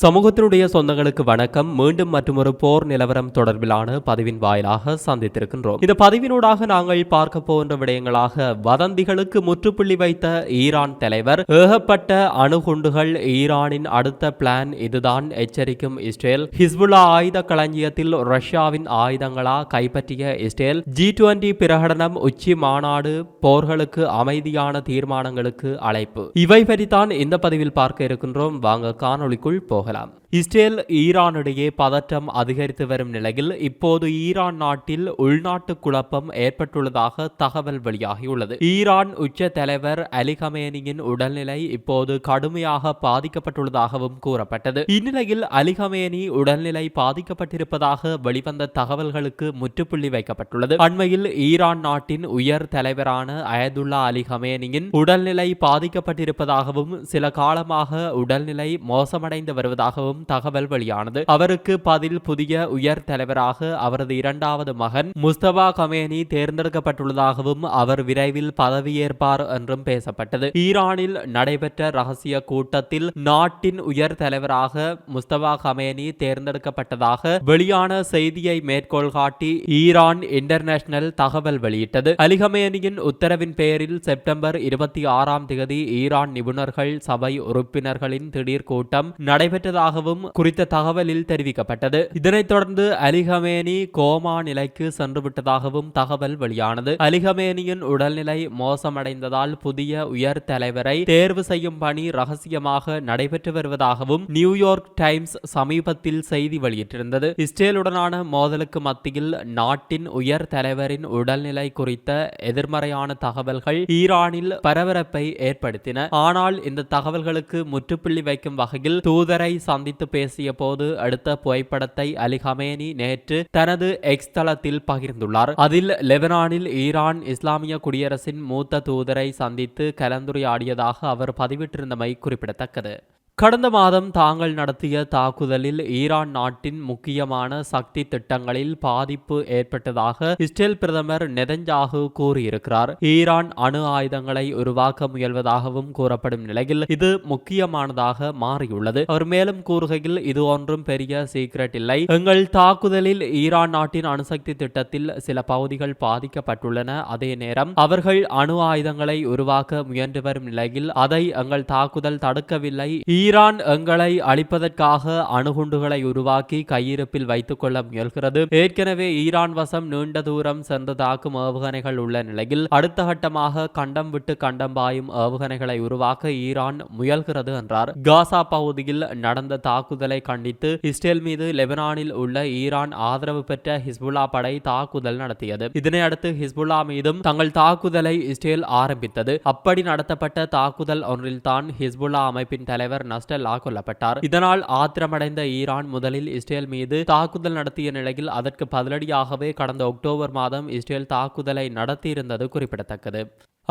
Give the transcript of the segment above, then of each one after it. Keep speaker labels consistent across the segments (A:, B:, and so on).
A: சமூகத்தினுடைய சொந்தங்களுக்கு வணக்கம். மீண்டும் மற்றொரு போர் நிலவரம் தொடர்பிலான பதிவின் வாயிலாக சந்தித்திருக்கின்றோம். இந்த பதிவினூடாக நாங்கள் பார்க்க போகின்ற விடயங்களாக வதந்திகளுக்கு முற்றுப்புள்ளி வைத்த ஈரான் தலைவர் ஏகப்பட்ட அணுகுண்டுகள் ஈரானின் அடுத்த பிளான் இதுதான் எச்சரிக்கும் இஸ்ரேல். ஹிஸ்புல்லா ஆயுத களஞ்சியத்தில் ரஷ்யாவின் ஆயுதங்களா கைப்பற்றிய இஸ்ரேல். ஜி டுவெண்டி பிரகடனம் உச்சி மாநாடு போர்களுக்கு அமைதியான தீர்மானங்களுக்கு அழைப்பு. இவை பற்றித்தான் இந்த பதிவில் பார்க்க இருக்கின்றோம். வாங்க காணொளிக்குள் congelado. இஸ்ரேல் ஈரானிடையே பதற்றம் அதிகரித்து வரும் நிலையில் இப்போது ஈரான் நாட்டில் உள்நாட்டு குழப்பம் ஏற்பட்டுள்ளதாக தகவல் வெளியாகியுள்ளது. ஈரான் உச்ச தலைவர் அலிகமேனியின் உடல்நிலை இப்போது கடுமையாக பாதிக்கப்பட்டுள்ளதாகவும் கூறப்பட்டது. இந்நிலையில் அலிகமேனி உடல்நிலை பாதிக்கப்பட்டிருப்பதாக வெளிவந்த தகவல்களுக்கு முற்றுப்புள்ளி வைக்கப்பட்டுள்ளது. அண்மையில் ஈரான் நாட்டின் உயர் தலைவரான அயதுல்லா அலிகமேனியின் உடல்நிலை பாதிக்கப்பட்டிருப்பதாகவும் சில காலமாக உடல்நிலை மோசமடைந்து வருவதாகவும் தகவல் வெளியானது. அவருக்கு பதில் புதிய உயர் தலைவராக அவரது இரண்டாவது மகன் முஸ்தபா கமேனி தேர்ந்தெடுக்கப்பட்டுள்ளதாகவும் அவர் விரைவில் பதவியேற்பார் என்றும் பேசப்பட்டது. ஈரானில் நடைபெற்ற ரகசிய கூட்டத்தில் நாட்டின் உயர் தலைவராக முஸ்தபா கமேனி தேர்ந்தெடுக்கப்பட்டதாக வெளியான செய்தியை மேற்கோள் காட்டி ஈரான் இன்டர்நேஷனல் தகவல் வெளியிட்டது. அலிகமேனியின் உத்தரவின் பேரில் செப்டம்பர் இருபத்தி ஆறாம் தேதி ஈரான் நிபுணர்கள் சபை உறுப்பினர்களின் திடீர் கூட்டம் நடைபெற்றதாகவும் குறித்த தகவலில் தெரிவிக்கப்பட்டது. இதனைத் தொடர்ந்து அலிகமேனி கோமா நிலைக்கு சென்றுவிட்டதாகவும் தகவல் வெளியானது. அலிகமேனியின் உடல்நிலை மோசமடைந்ததால் புதிய உயர் தலைவரை தேர்வு செய்யும் பணி ரகசியமாக நடைபெற்று வருவதாகவும் நியூயார்க் டைம்ஸ் சமீபத்தில் செய்தி வெளியிட்டிருந்தது. இஸ்ரேலுடனான மோதலுக்கு மத்தியில் நாட்டின் உயர் தலைவரின் உடல்நிலை குறித்த எதிர்மறையான தகவல்கள் ஈரானில் பரபரப்பை ஏற்படுத்தின. ஆனால் இந்த தகவல்களுக்கு முற்றுப்புள்ளி வைக்கும் வகையில் தூதரை சந்தித்து பேசிய போது அடுத்த புகைப்படத்தை அலி ஹமேனி நேற்று தனது எக்ஸ் தளத்தில் பகிர்ந்துள்ளார். அதில் லெபனானில் ஈரான் இஸ்லாமிய குடியரசின் மூத்த தூதரை சந்தித்து கலந்துரையாடியதாக அவர் பதிவிட்டிருந்தமை குறிப்பிடத்தக்கது. கடந்த மாதம் தாங்கள் நடத்திய தாக்குதலில் ஈரான் நாட்டின் முக்கியமான சக்தி திட்டங்களில் பாதிப்பு ஏற்பட்டதாக இஸ்ரேல் பிரதமர் நெதஞ்சாகு கூறியிருக்கிறார். ஈரான் அணு ஆயுதங்களை உருவாக்க முயல்வதாகவும் கூறப்படும் நிலையில் இது முக்கியமானதாக மாறியுள்ளது. அவர் மேலும் கூறுகையில் இது ஒன்றும் பெரிய சீக்ரெட் இல்லை. எங்கள் தாக்குதலில் ஈரான் நாட்டின் அணுசக்தி திட்டத்தில் சில பகுதிகள் பாதிக்கப்பட்டுள்ளன. அதே நேரம் அவர்கள் அணு ஆயுதங்களை உருவாக்க முயன்று வரும் நிலையில் அதை எங்கள் தாக்குதல் தடுக்கவில்லை. ஈரான் எங்களை அழிப்பதற்காக அணுகுண்டுகளை உருவாக்கி கையிருப்பில் வைத்துக் கொள்ள முயல்கிறது. ஏற்கனவே ஈரான் வசம் நீண்ட தூரம் சென்று தாக்கும் ஏவுகணைகள் உள்ள நிலையில் அடுத்த கட்டமாக கண்டம் விட்டு கண்டம் பாயும் ஏவுகணைகளை உருவாக்க ஈரான் முயல்கிறது என்றார். காசா பகுதியில் நடந்த தாக்குதலை கண்டித்து இஸ்ரேல் மீது லெபனானில் உள்ள ஈரான் ஆதரவு பெற்ற ஹிஸ்புல்லா படை தாக்குதல் நடத்தியது. இதனையடுத்து ஹிஸ்புல்லா மீதும் தங்கள் தாக்குதலை இஸ்ரேல் ஆரம்பித்தது. அப்படி நடத்தப்பட்ட தாக்குதல் ஒன்றில்தான் ஹிஸ்புல்லா அமைப்பின் தலைவர் நஸ்டல்லா கொல்லப்பட்டார். இதனால் ஆத்திரமடைந்த ஈரான் முதலில் இஸ்ரேல் மீது தாக்குதல் நடத்திய நிலையில் அதற்கு பதிலடியாகவே கடந்த அக்டோபர் மாதம் இஸ்ரேல் தாக்குதலை நடத்தியிருந்தது குறிப்பிடத்தக்கது.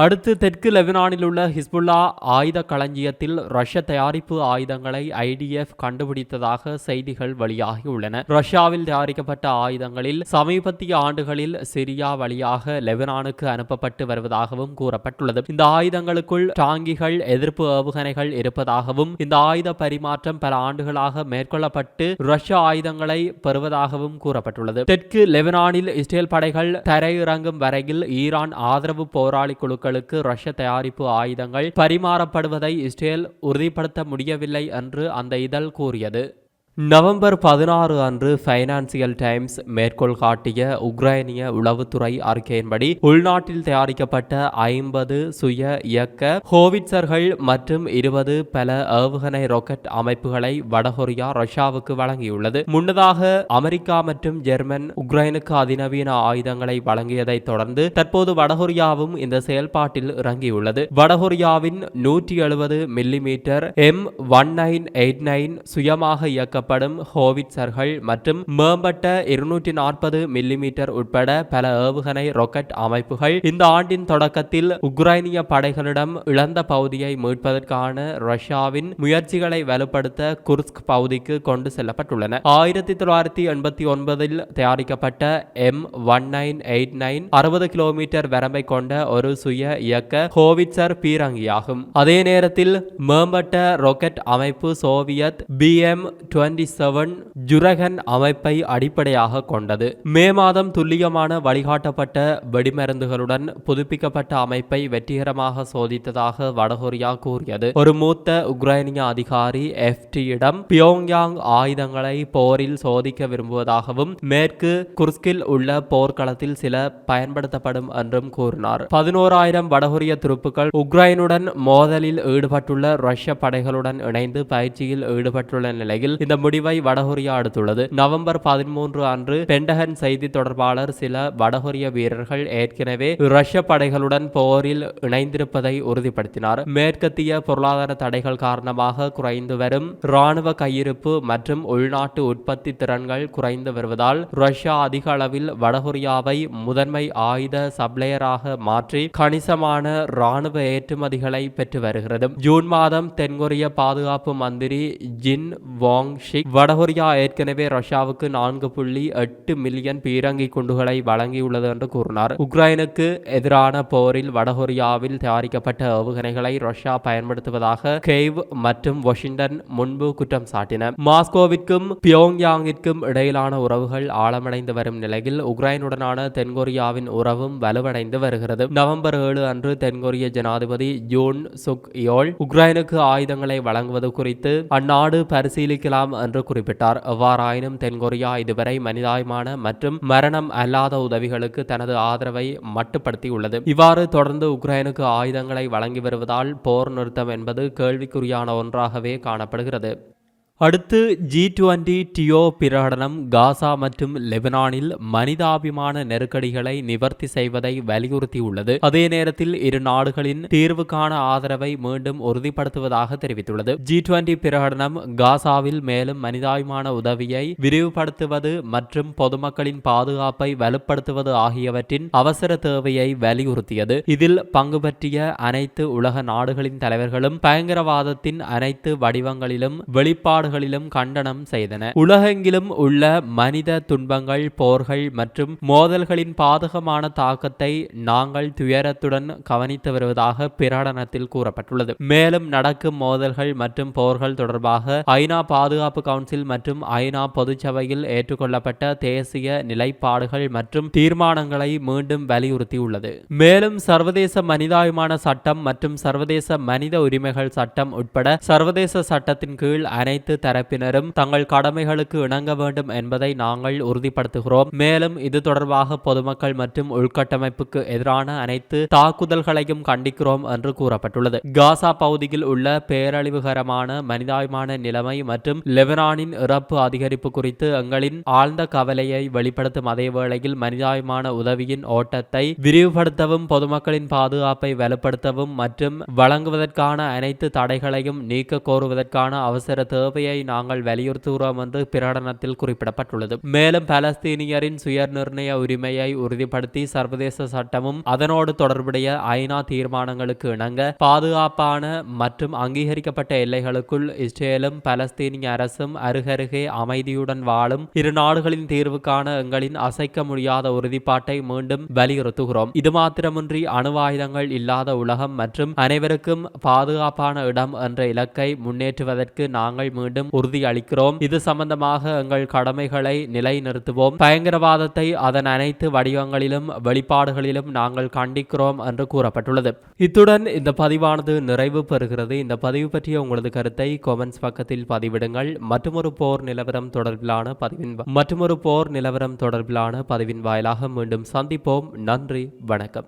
A: அடுத்து தெற்கு லெபனானில் உள்ள ஹிஸ்புல்லா ஆயுத களஞ்சியத்தில் ரஷ்ய தயாரிப்பு ஆயுதங்களை ஐடிஎஃப் கண்டுபிடித்ததாக செய்திகள் வெளியாகியுள்ளன. ரஷ்யாவில் தயாரிக்கப்பட்ட ஆயுதங்களில் சமீபத்திய ஆண்டுகளில் சிரியா வழியாக லெபனானுக்கு அனுப்பப்பட்டு வருவதாகவும் கூறப்பட்டுள்ளது. இந்த ஆயுதங்களுக்குள் டாங்கிகள் எதிர்ப்பு ஏவுகணைகள் இருப்பதாகவும் இந்த ஆயுத பரிமாற்றம் பல ஆண்டுகளாக மேற்கொள்ளப்பட்டு ரஷ்ய ஆயுதங்களை பெறுவதாகவும் கூறப்பட்டுள்ளது. தெற்கு லெபனானில் இஸ்ரேல் படைகள் தரையிறங்கும் வரையில் ஈரான் ஆதரவு போராளி குழுக்கள் மக்களுக்கு ரஷ்ய தயாரிப்பு ஆயுதங்கள் பரிமாறப்படுவதை இஸ்ரேல் உறுதிப்படுத்த முடியவில்லை என்று அந்த இதழ் கூறியது. நவம்பர் பதினாறு அன்று ஃபைனான்சியல் டைம்ஸ் மேற்கோள் காட்டிய உக்ரைனிய உளவுத்துறை அறிக்கையின்படி உள்நாட்டில் தயாரிக்கப்பட்ட ஐம்பது சுய இயக்க ஹோவிட்சர்கள் மற்றும் இருபது பல ஏவுகணை ராக்கெட் அமைப்புகளை வடகொரியா ரஷ்யாவுக்கு வழங்கியுள்ளது. முன்னதாக அமெரிக்கா மற்றும் ஜெர்மன் உக்ரைனுக்கு அதிநவீன ஆயுதங்களை வழங்கியதை தொடர்ந்து தற்போது வடகொரியாவும் இந்த செயல்பாட்டில் இறங்கியுள்ளது. வடகொரியாவின் நூற்றி எழுபது millimetre M one nine eight nine சுயமாக இயக்கப்பட்ட பாவிக்கப்படும் ஹோவிட்சர்கள் மற்றும் மேம்பட்ட இருநூற்றி நாற்பது மில்லிமீட்டர் உட்பட பல ஏவுகணை ராக்கெட் அமைப்புகள் இந்த ஆண்டின் தொடக்கத்தில் உக்ரைனிய படைகளிடம் இழந்த பகுதியை மீட்பதற்கான ரஷ்யாவின் முயற்சிகளை வலுப்படுத்த குர்ஸ்க் பகுதிக்கு கொண்டு செல்லப்பட்டுள்ளன. ஆயிரத்தி தொள்ளாயிரத்தி எண்பத்தி ஒன்பதில் தயாரிக்கப்பட்ட M one nine eight nine அறுபது கிலோமீட்டர் வரம்பை கொண்ட ஒரு சுய இயக்க ஹோவிட்சர் பீரங்கியாகும். அதே நேரத்தில் மேம்பட்ட ராக்கெட் அமைப்பு Soviet B M twenty seven Uragan அமைப்பை அடிப்படையாக கொண்டது. மே மாதம் துல்லியமான வழிகாட்டப்பட்ட வெடிமருந்துகளுடன் புதுப்பிக்கப்பட்ட அமைப்பை வெற்றிகரமாக சோதித்ததாக வடகொரியா கூறியது. ஒரு மூத்த உக்ரைனிய அதிகாரி எஃப்டியிடம் பியோங்யாங் ஆயுதங்களை போரில் சோதிக்க விரும்புவதாகவும் மேற்கு குர்ஸ்கில் உள்ள போர்க்களத்தில் சில பயன்படுத்தப்படும் என்றும் கூறினார். பதினோராயிரம் வடகொரிய துருப்புக்கள் உக்ரைனுடன் மோதலில் ஈடுபட்டுள்ள ரஷ்ய படைகளுடன் இணைந்து பயிற்சியில் ஈடுபட்டுள்ள நிலையில் இந்த முடிவை வடகொரியா அடுத்துள்ளது. நவம்பர் பதிமூன்று அன்று பெண்டகன் செய்தி தொடர்பாளர் சில வடகொரிய வீரர்கள் ஏற்கனவே ரஷ்ய படைகளுடன் போரில் இணைந்திருப்பதை உறுதிப்படுத்தினார். மேற்கத்திய பொருளாதார தடைகள் காரணமாக குறைந்து வரும் ராணுவ கையிருப்பு மற்றும் உள்நாட்டு உற்பத்தி திறன்கள் குறைந்து வருவதால் ரஷ்யா அதிக அளவில் வடகொரியாவை முதன்மை ஆயுத சப்ளையராக மாற்றி கணிசமான ராணுவ ஏற்றுமதிகளை பெற்று வருகிறது. ஜூன் மாதம் தென்கொரிய பாதுகாப்பு மந்திரி ஜின் வாங் ஷிக் வடகொரியா ஏற்கனவே ரஷ்யாவுக்கு நான்கு புள்ளி எட்டு மில்லியன் பீரங்கி குண்டுகளை வழங்கியுள்ளது என்று கூறினார். உக்ரைனுக்கு எதிரான போரில் வடகொரியாவில் தயாரிக்கப்பட்ட ஏவுகணைகளை ரஷ்யா பயன்படுத்துவதாக கெய்வ் மற்றும் வாஷிங்டன் முன்பு குற்றம் சாட்டின. மாஸ்கோவிற்கும் பியோங்யாங்கிற்கும் இடையிலான உறவுகள் ஆழமடைந்து வரும் நிலையில் உக்ரைனுடனான தென்கொரியாவின் உறவும் வலுவடைந்து வருகிறது. நவம்பர் ஏழு அன்று தென்கொரிய ஜனாதிபதி ஜூன் சுக் யோல் உக்ரைனுக்கு ஆயுதங்களை வழங்குவது குறித்து அந்நாடு பரிசீலிக்கலாம் என்று குறிப்பிட்டார். எவ்வாறாயினும் தென்கொரியா இதுவரை மனிதாயமான மற்றும் மரணம் அல்லாத உதவிகளுக்கு தனது ஆதரவை மட்டுப்படுத்தியுள்ளது. இவ்வாறு தொடர்ந்து உக்ரைனுக்கு ஆயுதங்களை வழங்கி வருவதால் போர் நிறுத்தம் என்பது கேள்விக்குறியான ஒன்றாகவே காணப்படுகிறது. அடுத்து ஜி டுவெண்டி டியோ பிரகடனம் காசா மற்றும் லெபனானில் மனிதாபிமான நெருக்கடிகளை நிவர்த்தி செய்வதை வலியுறுத்தியுள்ளது. அதே நேரத்தில் இரு நாடுகளின் தீர்வுக்கான ஆதரவை மீண்டும் உறுதிப்படுத்துவதாக தெரிவித்துள்ளது. ஜி டுவெண்டி பிரகடனம் காசாவில் மேலும் மனிதாபிமான உதவியை விரிவுபடுத்துவது மற்றும் பொதுமக்களின் பாதுகாப்பை வலுப்படுத்துவது ஆகியவற்றின் அவசர தேவையை வலியுறுத்தியது. இதில் பங்கு பற்றிய அனைத்து உலக நாடுகளின் தலைவர்களும் பயங்கரவாதத்தின் அனைத்து வடிவங்களிலும் வெளிப்பாடு நாடுகளிலும் கண்டனம் செய்தன. உலகெங்கிலும் உள்ள மனித துன்பங்கள் போர்கள் மற்றும் மோதல்களின் பாதகமான தாக்கத்தை நாங்கள் துயரத்துடன் கவனித்து வருவதாக பிரகடனத்தில் கூறப்பட்டுள்ளது. மேலும் நடக்கும் மோதல்கள் மற்றும் போர்கள் தொடர்பாக ஐநா பாதுகாப்பு கவுன்சில் மற்றும் ஐநா பொதுச்சபையில் ஏற்றுக்கொள்ளப்பட்ட தேசிய நிலைப்பாடுகள் மற்றும் தீர்மானங்களை மீண்டும் வலியுறுத்தியுள்ளது. மேலும் சர்வதேச மனிதாபிமான சட்டம் மற்றும் சர்வதேச மனித உரிமைகள் சட்டம் உட்பட சர்வதேச சட்டத்தின் கீழ் அனைத்து தரப்பினரும் தங்கள் கடமைகளுக்கு இணங்க வேண்டும் என்பதை நாங்கள் உறுதிப்படுத்துகிறோம். மேலும் இது தொடர்பாக பொதுமக்கள் மற்றும் உள்கட்டமைப்புக்கு எதிரான அனைத்து தாக்குதல்களையும் கண்டிக்கிறோம் என்று கூறப்பட்டுள்ளது. காசா பகுதியில் உள்ள பேரழிவுகரமான மனிதாயமான நிலைமை மற்றும் லெபனானின் இறப்பு அதிகரிப்பு குறித்து எங்களின் ஆழ்ந்த கவலையை வெளிப்படுத்தும் அதே வேளையில் மனிதாயமான உதவியின் ஓட்டத்தை விரிவுபடுத்தவும் பொதுமக்களின் பாதுகாப்பை வலுப்படுத்தவும் மற்றும் வழங்குவதற்கான அனைத்து தடைகளையும் நீக்க கோருவதற்கான அவசர தேவையை உரிமையை நாங்கள் வலியுறுத்துகிறோம் என்று பிரகடனத்தில் குறிப்பிடப்பட்டுள்ளது. மேலும் பாலஸ்தீனியரின் சுய நிர்ணய உரிமையை உறுதிப்படுத்தி சர்வதேச சட்டமும் அதனோடு தொடர்புடைய ஐநா தீர்மானங்களுக்கு இணங்க பாதுகாப்பான மற்றும் அங்கீகரிக்கப்பட்ட எல்லைகளுக்குள் இஸ்ரேலும் பலஸ்தீனிய அரசும் அருகருகே அமைதியுடன் வாழும் இரு நாடுகளின் தீர்வுக்கான எங்களின் அசைக்க முடியாத உறுதிப்பாட்டை மீண்டும் வலியுறுத்துகிறோம். இது மாத்திரமின்றி அணு ஆயுதங்கள் இல்லாத உலகம் மற்றும் அனைவருக்கும் பாதுகாப்பான இடம் என்ற இலக்கை முன்னேற்றுவதற்கு நாங்கள் மீண்டும் மீண்டும் உறுதி அளிக்கிறோம். இது சம்பந்தமாக எங்கள் கடமைகளை நிலைநிறுத்துவோம். பயங்கரவாதத்தை அதன் அனைத்து வடிவங்களிலும் வெளிப்பாடுகளிலும் நாங்கள் கண்டிக்கிறோம் என்று கூறப்பட்டுள்ளது. இத்துடன் இந்த பதிவானது நிறைவு பெறுகிறது. இந்த பதிவு பற்றிய உங்களது கருத்தை கொமெண்ட்ஸ் பக்கத்தில் பதிவிடுங்கள். மற்றொரு போர் நிலவரம் தொடர்பிலான பதிவின் மற்றொரு போர் நிலவரம் தொடர்பிலான பதிவின் வாயிலாக மீண்டும் சந்திப்போம். நன்றி வணக்கம்.